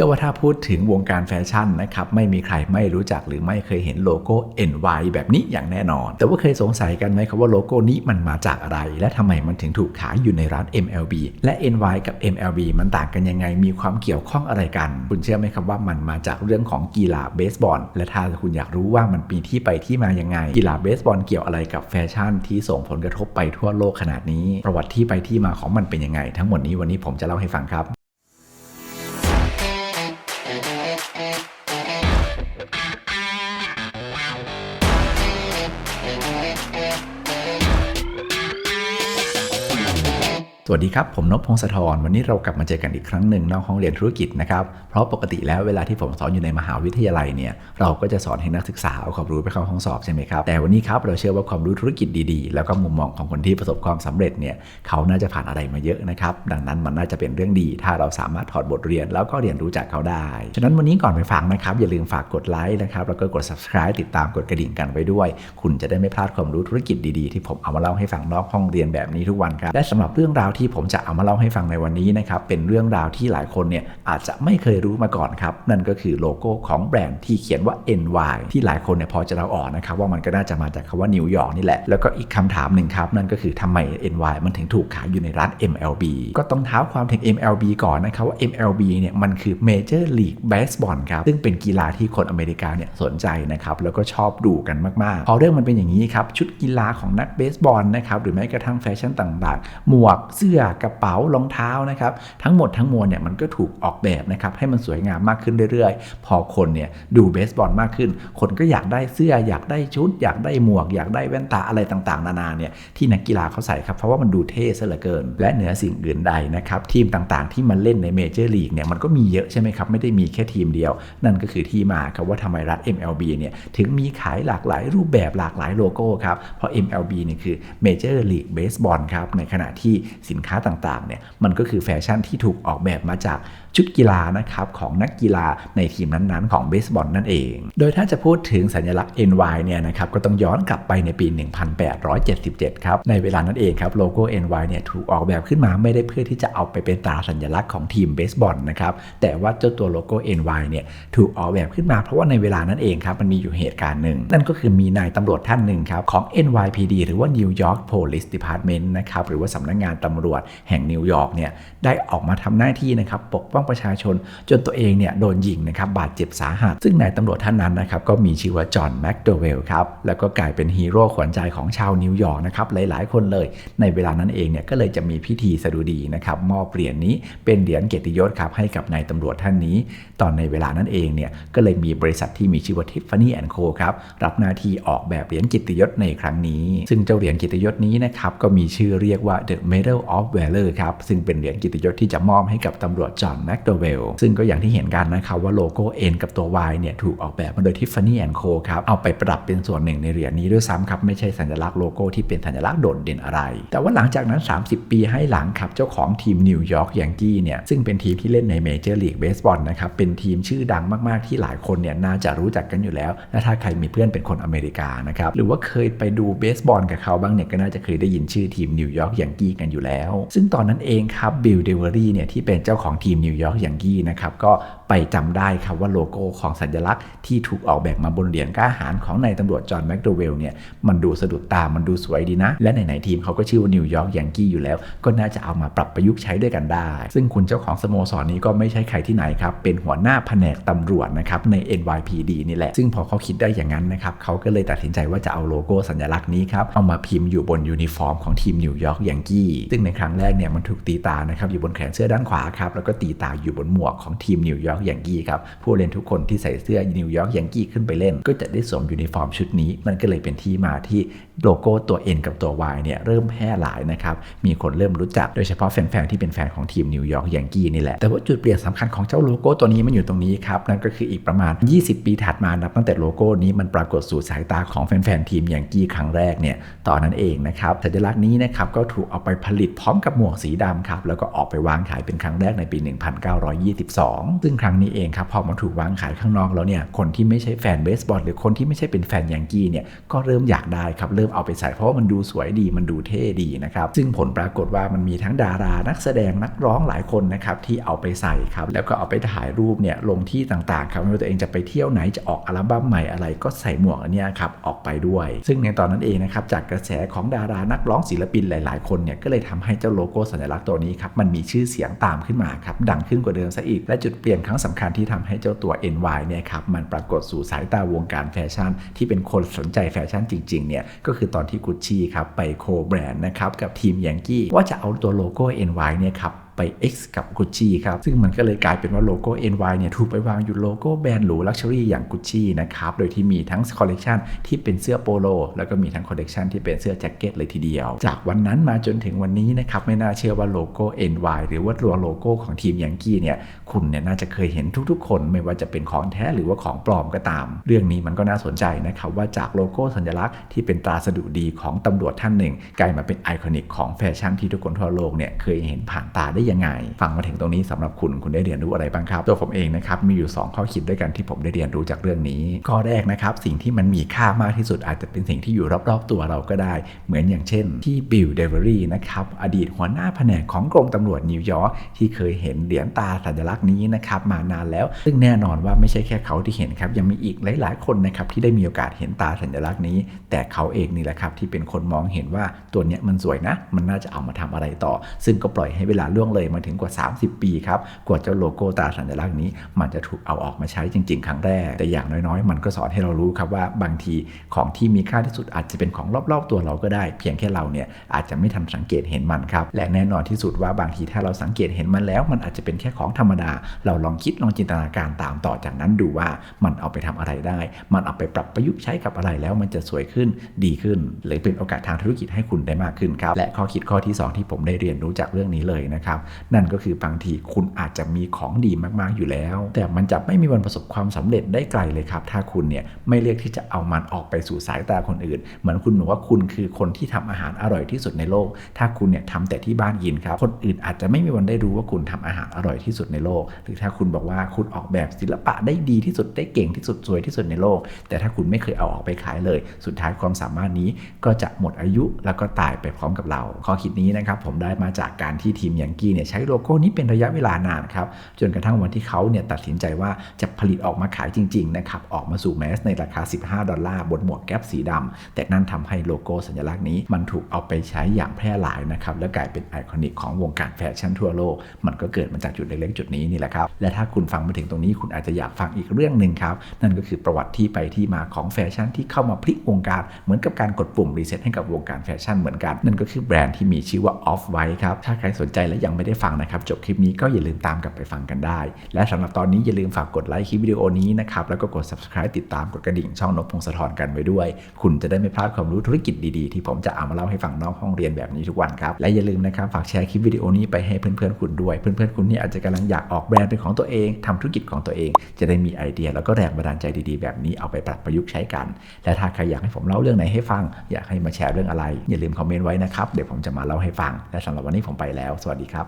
ชื่อว่าถ้าพูดถึงวงการแฟชั่นนะครับไม่มีใครไม่รู้จักหรือไม่เคยเห็นโลโก้ NY แบบนี้อย่างแน่นอน แต่ว่าเคยสงสัยกันไหมครับว่าโลโก้นี้มันมาจากอะไร และทำไมมันถึงถูกขายอยู่ในร้าน MLB และ NY กับ MLB มันต่างกันยังไงมีความเกี่ยวข้องอะไรกัน คุณเชื่อไหมครับว่ามันมาจากเรื่องของกีฬาเบสบอลและถ้าคุณอยากรู้ว่ามันมีที่ไปที่มายังไง กีฬาเบสบอลเกี่ยวอะไรกับแฟชั่น ที่ส่งผลกระทบไปทั่วโลกขนาดนี้ ประวัติที่ไปที่มาของมันเป็นยังไง ทั้งหมดนี้วันนี้ผมจะเล่าให้ฟังครับ สวัสดีครับ ผมนพพงศธรวันนี้เรากลับมาเจอกันอีกครั้งหนึ่งนอกห้องเรียนธุรกิจนะครับ เพราะปกติแล้วเวลาที่ผมสอนอยู่ในมหาวิทยาลัยเนี่ยเราก็จะสอนให้นักศึกษาเอาความรู้ไปเข้าห้องสอบใช่ไหมครับแต่วันนี้ครับเราเชื่อว่าความรู้ธุรกิจดีๆ แล้วก็มุมมองของคนที่ประสบความสำเร็จเนี่ยเขาน่าจะผ่านอะไรมาเยอะนะครับดังนั้นมันน่าจะเป็นเรื่องดี ถ้าเราสามารถถอดบทเรียน แล้วก็เรียนรู้จากเขาได้ฉะนั้นวันนี้ก่อนไปฟังนะครับอย่าลืมฝากกดไลค์นะครับแล้วก็กด subscribe ติดตามกดกระดิ่งกันไว้ด้วย คุณจะได้ไม่พลาดความรู้ธุรกิจดีๆ ที่ผมเอามาเล่าให้ฟังนอกห้องเรียนแบบนี้ทุกวันครับและสำหรับเรื่องราวที่ผมจะเอามาเล่าให้ฟังในวันนี้นะครับเป็นเรื่องราวที่หลายคนเนี่ยอาจจะไม่เคยรู้มาก่อนครับนั่นก็คือโลโก้ของแบรนด์ที่เขียนว่า NY ที่หลายคนเนี่ยพอจะเราออกนะครับว่ามันก็น่าจะมาจากคาว่านิวยอร์กนี่แหละ แล้วก็อีกคำถามหนึ่งครับนั่นก็คือทำไม NY มันถึงถูกขายอยู่ในร้าน MLB ก็ต้องเท้าความถึง MLB ก่อนนะครับว่า MLB เนี่ยมันคือ Major League Baseball ครับซึ่งเป็นกีฬาที่คนอเมริกาเนี่ยสนใจนะครับแล้วก็ชอบดูกันมากๆพอเรื่องมันเป็นอย่างนี้ครับชุดกีฬาของนักเบสบอลนะครับหรือแม้กระทั่งแฟชั่นต่างๆ หมวกเสื้อื้อกระเป๋ารองเท้านะครับ ทั้งหมดทั้งมวลเนี่ยมันก็ถูกออกแบบนะครับให้มันสวยงามมากขึ้นเรื่อยๆ พอคนเนี่ยดูเบสบอลมากขึ้น คนก็อยากได้เสื้ออยากได้ชุด อยากได้หมวก อยากได้แว่นตาอะไรต่างๆ นานาเนี่ยที่นักกีฬาเขาใส่ครับเพราะว่ามันดูเท่ซะเหลือเกิน และเหนือสิ่งอื่นใดนะครับทีมต่างๆ ที่มันเล่นในเมเจอร์ลีกเนี่ยมันก็มีเยอะใช่ไหมครับไม่ได้มีแค่ทีมเดียว นั่นก็คือที่มาครับว่าทำไมรัฐ MLB เนี่ยถึงมีขายหลากหลายรูปแบบหลากหลายโลโก้ครับเพราะ MLB เนี่ยคือ Major League Baseball ครับในขณะที่สินค้าต่างๆเนี่ยมันก็คือแฟชั่นที่ถูกออกแบบมาจากชุดกีฬานะครับของนักกีฬาในทีมนั้นๆ ของเบสบอลนั่นเอง โดยถ้าจะพูดถึงสัญลักษณ์ NY เนี่ยนะครับก็ต้องย้อนกลับไปในปี 1877 ครับ ในเวลานั้นเองครับโลโก้ NY เนี่ยถูกออกแบบขึ้นมาไม่ได้เพื่อที่จะเอาไปเป็นตราสัญลักษณ์ของทีมเบสบอลนะครับแต่ว่าเจ้าตัวโลโก้ NY เนี่ยถูกออกแบบขึ้นมาเพราะว่าในเวลานั้นเองครับมันมีอยู่เหตุการณ์หนึ่ง นั่นก็คือมีนายตำรวจท่านหนึ่งครับของ NYPD หรือว่า New York Police Department นะครับหรือว่าสำนักงงานตำรวจแห่งนิวยอร์กเนี่ยได้ออกมาทำหน้าที่นะครับปกป้องประชาชนจนตัวเองเนี่ยโดนยิงนะครับบาดเจ็บสาหัส ซึ่งนายตำรวจท่านนั้นนะครับก็มีชื่อว่าจอห์นแม็กโดเวลครับแล้วก็กลายเป็นฮีโร่ขวัญใจของชาวนิวยอร์กนะครับหลายๆ คนเลย ในเวลานั้นเองเนี่ยก็เลยจะมีพิธีสดุดีนะครับมอบเหรียญนี้เป็นเหรียญเกียรติยศครับให้กับนายตำรวจท่านนี้ ตอนในเวลานั้นเองเนี่ยก็เลยมีบริษัทที่มีชื่อว่า Tiffany Co ครับรับหน้าที่ออกแบบเหรียญเกียรติยศในครั้งนี้ ซึ่งเจ้าเหรียญเกียรติยศนี้นะครับก็มีชื่อเรียกว่า The Medal of Valor ครับ ซึ่งเป็นเหรียญกียรติยศที่จะมอบให้กับตำรวจจอห์นแมคโดเวลซึ่งก็อย่างที่เห็นกันนะครับว่าโลโก้ N กับตัว Y เนี่ยถูกออกแบบมาโดย Tiffany Co ครับ เอาไปประดับเป็นส่วนหนึ่งในเหรียญนี้ด้วยซ้ำครับไม่ใช่สัญลักษณ์โลโก้ที่เป็นสัญลักษณ์โดดเด่นอะไร แต่ว่าหลังจากนั้น 30 ปีให้หลังครับเจ้าของทีมนิวยอร์กยังกี้เนี่ยซึ่งเป็นทีมที่เล่นในเมเจอร์ลีกเบสบอลนะครับเป็นทีมชื่อดังมากๆที่หลายคนเนี่ยน่าจะรู้จักกันอยู่แล้วและถ้าใครมีเพื่อนเป็นคนอเมริกานะครับหรือว่าเคยไปดูเบสบอลกับเขาบ้างเนี่ยก็น่าจะเคยได้ยินชื่อทีมนิวยอร์กยังกี้กันอยู่แล้วซึ่งตอนนั้นเองครับบิลเดเวอรี่เนี่ยที่เป็นเจ้าของทีมนิวยอร์กยังกี้นะครับก็ไปจำได้ครับว่าโลโก้ของสัญลักษณ์ที่ถูกออกแบบมาบนเหรียญก้าหารของนายตำรวจจอห์นแมคโดเวลเนี่ยมันดูสะดุดตา มันดูสวยดีนะ และไหนๆทีมเขาก็ชื่อว่านิวยอร์กยังกี้อยู่แล้ว ก็น่าจะเอามาปรับประยุกต์ใช้ด้วยกันได้ ซึ่งคุณเจ้าของสโมสรนี้ก็ไม่ใช่ใครที่ไหนครับ เป็นหัวหน้าแผนกตำรวจนะครับใน NYPD นี่แหละ ซึ่งพอเขาคิดได้อย่างนั้นนะครับเขาก็เลยตัดสินใจว่าจะเอาโลโก้สัญลักษณ์นี้ครับเอามาพิมพ์อยู่บนยูนิฟอร์มของทีมนิวยอร์กยังกี้ซึ่งในในครั้งแรกเนี่ยมันถูกตีตานะครับอยู่บนแขนเสื้อด้านขวาครับแล้วก็ตีตาอยู่บนหมวกของทีมนิวยอร์กยังกี้ครับผู้เล่นทุกคนที่ใส่เสื้อนิวยอร์กยังกี้ขึ้นไปเล่น ก็จะได้สวมยูนิฟอร์มชุดนี้ มันก็เลยเป็นที่มาที่โลโก้ตัว N กับตัว Y เนี่ยเริ่มแพร่หลายนะครับมีคนเริ่มรู้จักโดยเฉพาะแฟนๆที่เป็นแฟนของทีมนิวยอร์กยังกี้นี่แหละแต่ว่าจุดเปลี่ยนสำคัญของเจ้าโลโก้ตัวนี้มันอยู่ตรงนี้ครับนั่นก็คืออีกประมาณ 20 ปีถัดมานับตั้งแต่โลโก้นี้มันปรากฏสู่สายตาของแฟนๆทีมยังกี้ครั้งแรกเนี่ยตอนนั้นเองนะครับสัญลักษณ์นี้นะครับก็ถูกเอาไปผลิตพร้อมกับหมวกสีดำครับแล้วก็ออกไปวางขายเป็นครั้งแรกในปี 1922 ซึ่งครั้งนี้เองครับพอมาถูกวางขายข้างนอกแล้วเนี่ยคนที่ไม่ใช่แฟนเบสบอลหรือคนที่ไม่ใช่เป็นแฟนยังกี้เนี่ยก็เริ่มอยากได้ครับเริ่มเอาไปใส่เพราะว่ามันดูสวยดีมันดูเท่ดีนะครับซึ่งผลปรากฏว่ามันมีทั้งดารานักแสดงนักร้องหลายคนนะครับที่เอาไปใส่ครับแล้วก็เอาไปถ่ายรูปเนี่ยลงที่ต่างๆครับไม่ว่าตัวเองจะไปเที่ยวไหนจะออกอัลบั้มใหม่อะไรก็ใส่หมวกอันนี้ครับออกไปด้วย ซึ่งในตอนนั้นเองนะครับจากกระแสของดารานักร้องศิลปินหลาย ๆ คนเนี่ยก็เลยทำใให้เจ้าโลโก้สัญลักษณ์ตัวนี้ครับมันมีชื่อเสียงตามขึ้นมาครับดังขึ้นกว่าเดิมซะอีก และจุดเปลี่ยนครั้งสำคัญที่ทำให้เจ้าตัว NY เนี่ยครับมันปรากฏสู่สายตาวงการแฟชั่น ที่เป็นคนสนใจแฟชั่นจริงๆเนี่ยก็คือตอนที่กุชชี่ครับไปโคแบรนด์นะครับกับทีมยังกี้ว่าจะเอาตัวโลโก้ NY เนี่ยครับ ไป X กับ Gucci ครับ ซึ่งมันก็เลยกลายเป็นว่าโลโก้ NY เนี่ยถูกไปวางอยู่โลโก้แบรนด์หรูลักชัวรี่อย่าง Gucci นะครับ โดยที่มีทั้งคอลเลกชันที่เป็นเสื้อโปโล แล้วก็มีทั้งคอลเลกชันที่เป็นเสื้อแจ็คเก็ตเลยทีเดียว จากวันนั้นมาจนถึงวันนี้นะครับไม่น่าเชื่อว่าโลโก้ NY หรือว่าตัวโลโก้ของทีมยังกี้เนี่ยคุณเนี่ยน่าจะเคยเห็นทุกๆ คนไม่ว่าจะเป็นของแท้หรือว่าของปลอมก็ตาม เรื่องนี้มันก็น่าสนใจนะครับว่าจากโลโก้สัญลักษณ์ที่เป็นตราสะดุดีของตำรวจท่านหนึ่ง กลายมาเป็นไอคอนิกของแฟชั่นที่ทุกคนทั่วโลกเนี่ยเคยเห็นผ่านตาได้ยังไง ฟังมาถึงตรงนี้สำหรับคุณคุณได้เรียนรู้อะไรบ้างครับ ตัวผมเองนะครับมีอยู่ 2 ข้อคิดด้วยกันที่ผมได้เรียนรู้จากเรื่องนี้ ข้อแรกนะครับสิ่งที่มันมีค่ามากที่สุดอาจจะเป็นสิ่งที่อยู่รอบๆตัวเราก็ได้ เหมือนอย่างเช่น ที่บิลเดเวอรี่นะครับอดีตหัวหน้าแผนกของกรมตำรวจนิวยอร์กที่เคยเห็นเหรียญตาสัญลักษณ์นี้นะครับมานานแล้ว ซึ่งแน่นอนว่าไม่ใช่แค่เขาที่เห็นครับยังมีอีกหลาย ๆ คนนะครับที่ได้มีโอกาสเห็นตาสัญลักษณ์นี้ แต่เขาเองนี่แหละครับที่เป็นคนมองเห็นว่าตัวเนี้ยมันสวยนะ มันน่าจะเอามาทำอะไรต่อ ซึ่งก็ปล่อยให้เวลาล่วงเลยมาถึงกว่า 30 ปีครับ กว่าเจ้าโลโก้ตาสัญลักษณ์นี้ มันจะถูกเอาออกมาใช้จริง ๆ ครั้งแรก แต่อย่างน้อยๆ มันก็สอนให้เรารู้ครับว่าบางทีของที่มีค่าที่สุดอาจจะเป็นของรอบๆ ตัวเราก็ได้ เพียงแค่เราเนี่ยอาจจะไม่ทันสังเกตเห็นมันครับ และแน่นอนที่สุดว่าบางทีถ้าเราสังเกตเห็นมันแล้ว มันอาจจะเป็นแค่ของธรรมดา เราลองคิดลองจินตนาการตามต่อจากนั้นดูว่ามันเอาไปทำอะไรได้ มันเอาไปปรับประยุกต์ใช้กับอะไรแล้วมันจะสวยขึ้นดีขึ้น หรือเป็นโอกาสทางธุรกิจให้คุณได้มากขึ้นครับและข้อคิดข้อที่สองที่ผมได้เรียนรู้จากเรื่องนี้เลยนะครับนั่นก็คือบางทีคุณอาจจะมีของดีมากๆอยู่แล้ว แต่มันจะไม่มีวันประสบความสำเร็จได้ไกลเลยครับ ถ้าคุณเนี่ยไม่เลือกที่จะเอามันออกไปสู่สายตาคนอื่น เหมือนคุณบอกว่าคุณคือคนที่ทำอาหารอร่อยที่สุดในโลก ถ้าคุณเนี่ยทำแต่ที่บ้านกินครับ คนอื่นอาจจะไม่มีวันได้รู้ว่าคุณทำอาหารอร่อยที่สุดในโลก หรือถ้าคุณบอกว่าคุณออกแบบศิลปะได้ดีที่สุดได้เก่งที่สุดสวยที่สุดในโลก แต่ถ้าคุณไม่เคยเอาออกไปขายเลย สุดท้ายความสามารถนี้ก็จะหมดอายุแล้วก็ตายไปพร้อมกับเรา ข้อคิดนี้นะครับผมได้มาจากการที่ทีมยังกี้เนี่ยใช้โลโก้นี้เป็นระยะเวลานานครับจนกระทั่งวันที่เขาเนี่ยตัดสินใจว่าจะผลิตออกมาขายจริงๆนะครับออกมาสู่แมสในราคา 15 ดอลลาร์บนหมวกแก๊ปสีดำแต่นั่นทำให้โลโก้สัญลักษณ์นี้ มันถูกเอาไปใช้อย่างแพร่หลายนะครับและกลายเป็นไอคอนิกของวงการแฟชั่นทั่วโลก มันก็เกิดมาจากจุดเล็กๆจุดนี้นี่แหละครับและถ้าคุณฟังมาถึงตรงนี้คุณอาจจะอยากฟังอีกเรื่องหนึ่งครับนั่นก็คือประวัติที่ไปที่มาของแฟชั่นที่เข้ามาพลิกวงการเหมือนกับการกดปุ่มรีเซ็ตให้กับวงการแฟชั่นเหมือนกันนั่นก็คือแบรนด์ที่มีชื่อว่า Off White ครับถ้าใครสนใจและยังไม่ได้ฟังนะครับ จบคลิปนี้ก็อย่าลืมตามกลับไปฟังกันได้ และสำหรับตอนนี้อย่าลืมฝากกดไลค์คลิปวิดีโอนี้นะครับ แล้วก็กด subscribe ติดตามกดกระดิ่งช่องนกพงศธรกันไว้ด้วย คุณจะได้ไม่พลาดความรู้ธุรกิจดีๆ ที่ผมจะเอามาเล่าให้ฟังนอกห้องเรียนแบบนี้ทุกวันครับ และอย่าลืมนะครับฝากแชร์คลิปวิดีโอนี้ไปให้เพื่อนๆคุณด้วย เพื่อนๆคุณนี่อาจจะกำลังอยากออกแบรนด์เป็นของตัวเองทำธุรกิจของตัวเอง จะได้มีไอเดีย แล้วก็แรงบันดาลใจดีๆ แบบนี้เอาไปปรับประยุกต์ใช้กัน และถ้าใครอยากให้ผมเล่าเรื่องไหนให้ฟัง อยากให้มาแชร์เรื่องอะไร อย่าลืมคอมเมนต์ไว้นะครับ เดี๋ยวผมจะมาเล่าให้ฟัง และสำหรับวันนี้ผมไปแล้ว สวัสดีครับ